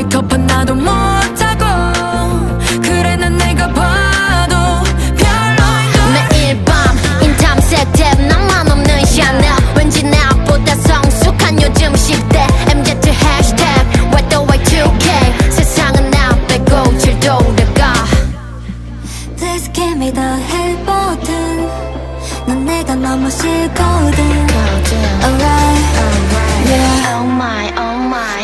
메이크업은 나도 못하고 그래 난 내가 봐도 별로인 매일 밤 인탐색 탭 낭만 없는 샤넬. 왠지 나보다 성숙한 요즘 10대. MZ 해시탭 What 세상은 나 빼고 질도려가. Please give me the help hop, 너무 싫거든. alright, yeah. Oh my, oh my.